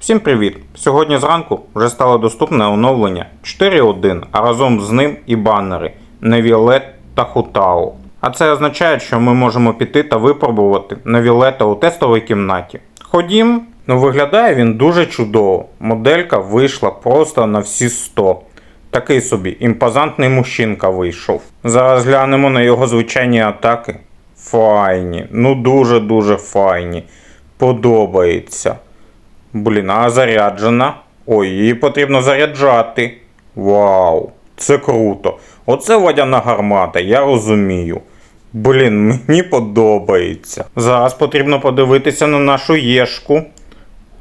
Всім привіт! Сьогодні зранку вже стало доступне оновлення 4.1, а разом з ним і банери Невілет та Хутао. А це означає, що ми можемо піти та випробувати Невілета у тестовій кімнаті. Ходім, ну виглядає він дуже чудово. Моделька вийшла просто на всі 100. Такий собі імпозантний мужчинка вийшов. Зараз глянемо на його звичайні атаки. Файні, ну дуже-дуже файні. Подобається. Блін, а заряджена. Ой, її потрібно заряджати. Вау, це круто. Оце водяна гармата, я розумію. Блін, мені подобається. Зараз потрібно подивитися на нашу єшку.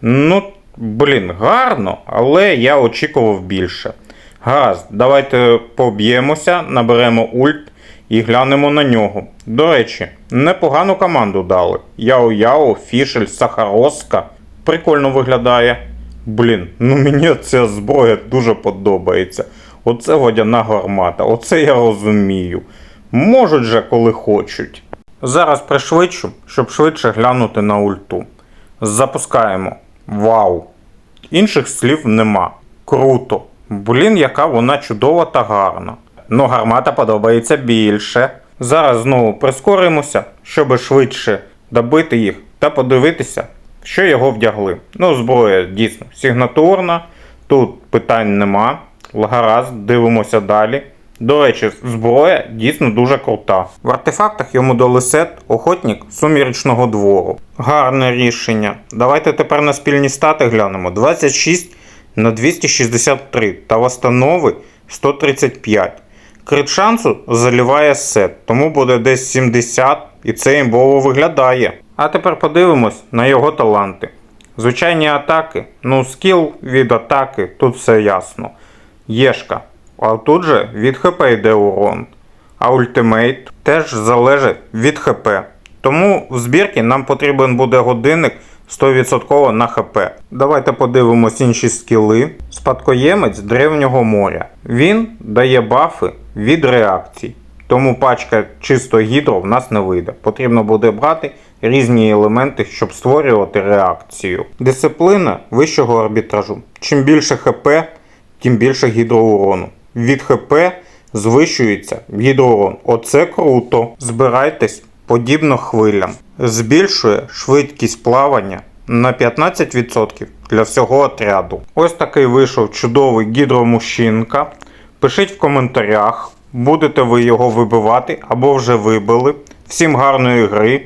Ну, блін, гарно, але я очікував більше. Гаразд, давайте поб'ємося, наберемо ульт і глянемо на нього. До речі, непогану команду дали. Яо-Яо, Фішель, Сахароска. Прикольно виглядає. Блін, ну мені ця зброя дуже подобається. Оце водяна гармата, оце я розумію. Можуть же, коли хочуть. Зараз пришвидшу, щоб швидше глянути на ульту. Запускаємо. Вау! Інших слів нема. Круто. Блін, яка вона чудова та гарна. Ну, гармата подобається більше. Зараз знову прискоримося, щоб швидше добити їх та подивитися, що його вдягли. Ну, зброя дійсно сигнатурна, тут питань нема. Гаразд, дивимося далі. До речі, зброя дійсно дуже крута. В артефактах йому дали сет Охотник суміречного двору. Гарне рішення. Давайте тепер на спільні стати глянемо. 26 на 263 та восстанови 135. Крит шансу заливає сет, тому буде десь 70 і це імбово виглядає. А тепер подивимось на його таланти. Звичайні атаки, ну скіл від атаки, тут все ясно. Єшка. А тут же від ХП йде урон. А ультимейт теж залежить від ХП. Тому в збірці нам потрібен буде годинник 100% на ХП. Давайте подивимось інші скіли. Спадкоємець древнього моря. Він дає бафи від реакцій. Тому пачка чисто гідро в нас не вийде. Потрібно буде брати різні елементи, щоб створювати реакцію. Дисципліна вищого арбітражу. Чим більше ХП, тим більше гідроурону. Від ХП звищується гідроурон. Оце круто. Збирайтесь подібно хвилям. Збільшує швидкість плавання на 15% для всього отряду. Ось такий вийшов чудовий гідромужчинка. Пишіть в коментарях, будете ви його вибивати або вже вибили. Всім гарної гри